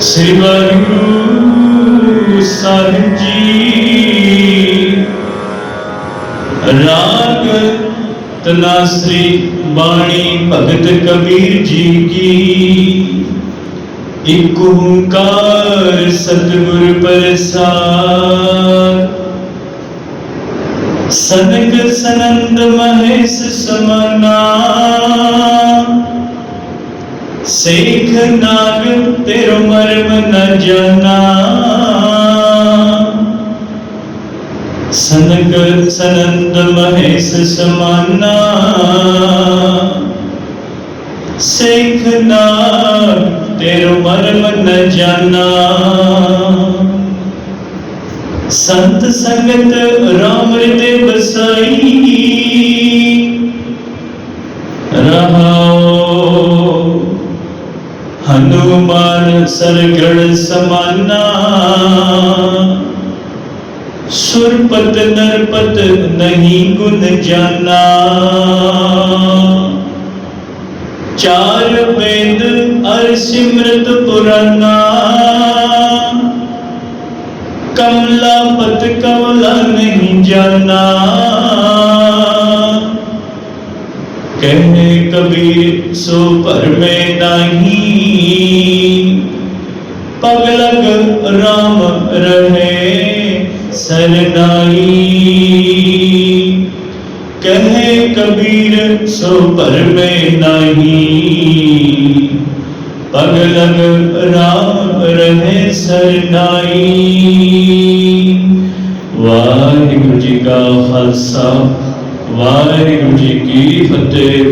ਸ੍ਰੀ ਵਾਹਿਗੁਰੂ ਸਾਹਿਬ ਜੀ। ਰਾਗ ਤਨਾਸਰੀ ਬਾਣੀ ਭਗਤ ਕਬੀਰ ਜੀ ਕੀ। ਇਕ ਓੰਕਾਰ ਸਤਿਗੁਰ ਪ੍ਰਸਾਦ। ਸਨਕ ਸਨੰਦ ਮਹੇਸ਼ ਸਮਨਾ। ਸੇਖ ਨਾਗ ਤੇਰੋ ਮਰਮ ਨ ਜਾਣਾ। ਸਨਕ ਸਨੰਦ ਮਹੇਸ਼ ਸਮਾਨਾ। ਸੇਖ ਨਾਗ ਤੇਰੋ ਮਰਮ ਨ ਜਾਣਾ। ਸੰਤ ਸੰਗਤ ਰਾਮ ਰਿਤੇ ਬਸਾਈ ਹਨੂਮਾਨ ਸਰਗਣ ਸਮਾਨਾ। ਸੁਰਪਤ ਨਰਪਤ ਨਹੀਂ ਗੁਣ ਜਾਣਾ ਚਾਰ ਬੇਦ ਅਰ ਸਿਮਰਤ ਪੁਰਾਨਾ। ਕਮਲਾ ਪਤ ਕਮਲਾ ਨਹੀਂ ਜਾਨਾ ਕਹੇ ਕਬੀਰ ਸੋ ਭਰਮੇ ਨਹੀਂ। ਪਗਲਗ ਰਾਮ ਰਹੇ, ਸਰਨਾਈ। ਕਹੇ ਕਬੀਰ, ਸੋ ਭਰਮੇ ਨਹੀਂ। ਪਗਲਗ ਰਾਮ ਰਹੇ, ਸਰਨਾਈ। ਵਾਹਿਗੁਰੂ ਜੀ ਕਾ ਖਾਲਸਾ, ਵਾਹਿਗੁਰੂ ਜੀ ਕੀ ਫਤਿਹ।